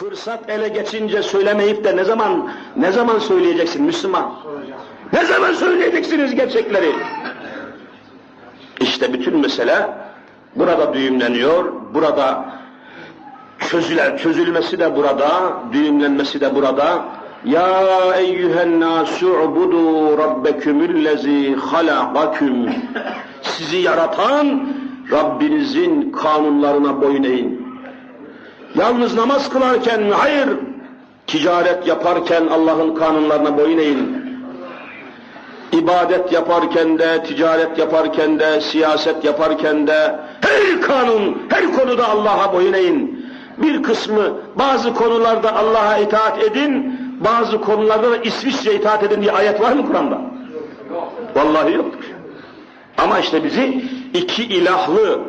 Fırsat ele geçince söylemeyip de ne zaman ne zaman söyleyeceksin Müslüman? Ne zaman söyleyeceksiniz gerçekleri? İşte bütün mesele burada düğümleniyor, burada çözüler, çözülmesi de burada, düğümlenmesi de burada. Ya eyyühen nasu ubudu rabbekumullezi halakakum. Sizi yaratan Rabbinizin kanunlarına boyun eğin. Yalnız namaz kılarken? Hayır. Ticaret yaparken Allah'ın kanunlarına boyun eğin. İbadet yaparken de, ticaret yaparken de, siyaset yaparken de, her kanun, her konuda Allah'a boyun eğin. Bir kısmı bazı konularda Allah'a itaat edin, bazı konularda da İsviçre itaat edin diye ayet var mı Kur'an'da? Vallahi yoktur. Ama işte bizi iki ilahlı,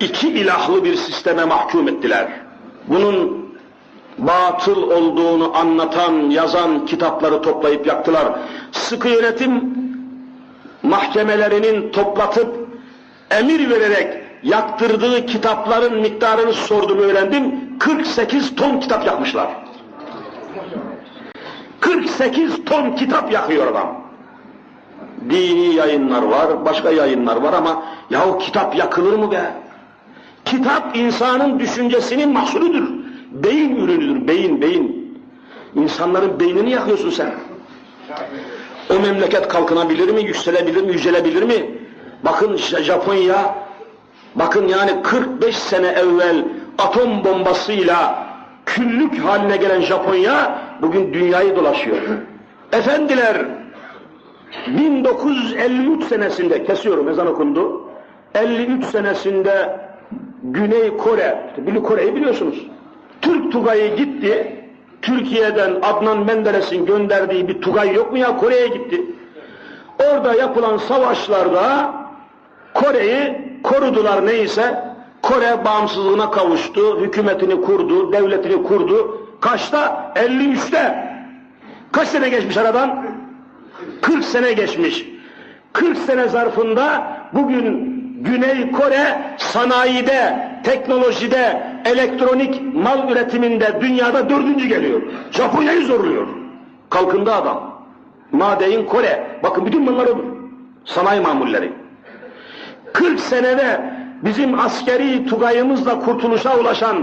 iki ilahlı bir sisteme mahkum ettiler. Bunun batıl olduğunu anlatan, yazan kitapları toplayıp yaktılar. Sıkı yönetim mahkemelerinin toplatıp emir vererek yaktırdığı kitapların miktarını sordum öğrendim. 48 ton kitap yakmışlar. 48 ton kitap yakıyor adam. Dini yayınlar var, başka yayınlar var ama yahu kitap yakılır mı be? Kitap insanın düşüncesinin mahsuludur. Beyin ürünüdür, beyin, beyin. İnsanların beynini yakıyorsun sen. O memleket kalkınabilir mi, yükselebilir mi, yücelebilir mi? Bakın Japonya, bakın yani 45 sene evvel atom bombasıyla küllük haline gelen Japonya bugün dünyayı dolaşıyor. Efendiler, 1953 senesinde, kesiyorum ezan okundu, 53 senesinde Güney Kore, Güney Kore'yi biliyorsunuz. Türk Tugay'ı gitti, Türkiye'den Adnan Menderes'in gönderdiği bir Tugay yok mu ya Kore'ye gitti. Orada yapılan savaşlarda Kore'yi korudular neyse, Kore bağımsızlığına kavuştu, hükümetini kurdu, devletini kurdu. Kaçta? 53'te. Kaç sene geçmiş aradan? 40 sene geçmiş. 40 sene zarfında bugün Güney Kore sanayide, teknolojide, elektronik mal üretiminde dünyada dördüncü geliyor. Japonya'yı zorluyor. Kalkındı adam. Madein Kore. Bakın bütün bunlar odur. Sanayi mamulleri. 40 senede bizim askeri tugayımızla kurtuluşa ulaşan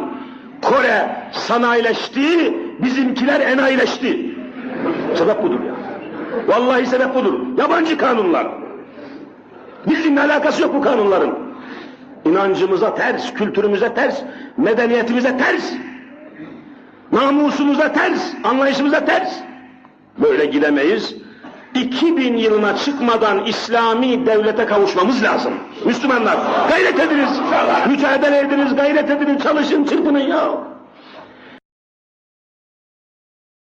Kore sanayileşti, bizimkiler enayileşti. Sebep budur ya. Vallahi sebep budur. Yabancı kanunlar. Bizimle alakası yok bu kanunların. İnancımıza ters, kültürümüze ters, medeniyetimize ters. Namusumuza ters, anlayışımıza ters. Böyle gidemeyiz. 2000 yılına çıkmadan İslami devlete kavuşmamız lazım. Müslümanlar gayret ediniz, mücadele ediniz, gayret ediniz, çalışın, çırpının ya.